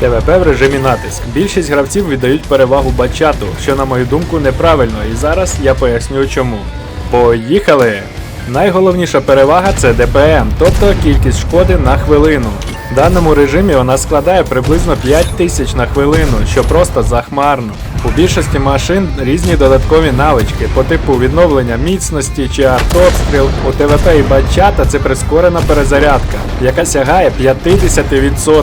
ТВП в режимі натиск. Більшість гравців віддають перевагу бачату, що на мою думку неправильно, і зараз я поясню чому. Поїхали! Найголовніша перевага це ДПМ, тобто кількість шкоди на хвилину. В даному режимі вона складає приблизно 5000 на хвилину, що просто захмарно. У більшості машин різні додаткові навички по типу відновлення міцності чи артобстріл. У ТВП і бачата це прискорена перезарядка, яка сягає 50%.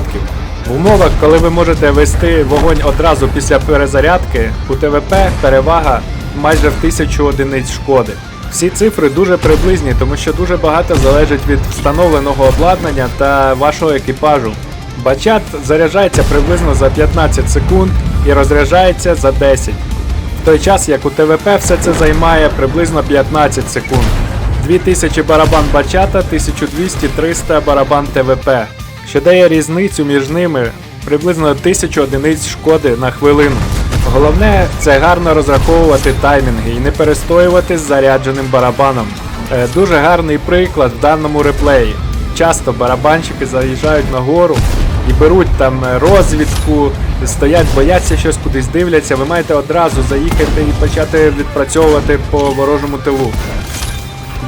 В умовах, коли ви можете вести вогонь одразу після перезарядки, у ТВП перевага майже в 1000 одиниць шкоди. Всі цифри дуже приблизні, тому що дуже багато залежить від встановленого обладнання та вашого екіпажу. Бачат заряджається приблизно за 15 секунд і розряджається за 10. В той час як у ТВП все це займає приблизно 15 секунд. 2000 барабан бачата, 1200-300 барабан ТВП, що дає різницю між ними приблизно 1000 одиниць шкоди на хвилину. Головне це гарно розраховувати таймінги і не перестоювати з зарядженим барабаном. Е, Дуже гарний приклад в даному реплеї. Часто барабанщики заїжджають на гору і беруть там е, розвідку, стоять, бояться щось кудись дивляться. Ви маєте одразу заїхати і почати відпрацьовувати по ворожому тилу.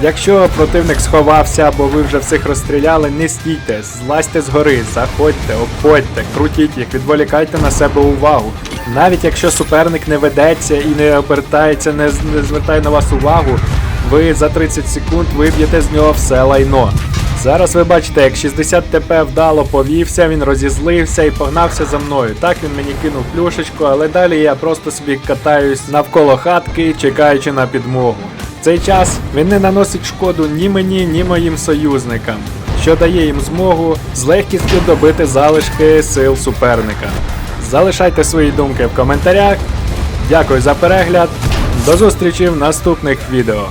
Якщо противник сховався або ви вже всіх розстріляли, не стійте, злазьте з гори, заходьте, обходьте, крутіть їх, відволікайте на себе увагу. Навіть якщо суперник не ведеться і не обертається, не, не звертає на вас увагу, ви за 30 секунд виб'єте з нього все лайно. Зараз ви бачите, як 60 ТП вдало повівся, він розізлився і погнався за мною. Так він мені кинув плюшечку, але далі я просто собі катаюсь навколо хатки, чекаючи на підмогу. Цей час він не наносить шкоду ні мені, ні моїм союзникам, що дає їм змогу з легкістю добити залишки сил суперника. Залишайте свої думки в коментарях. Дякую за перегляд. До зустрічі в наступних відео.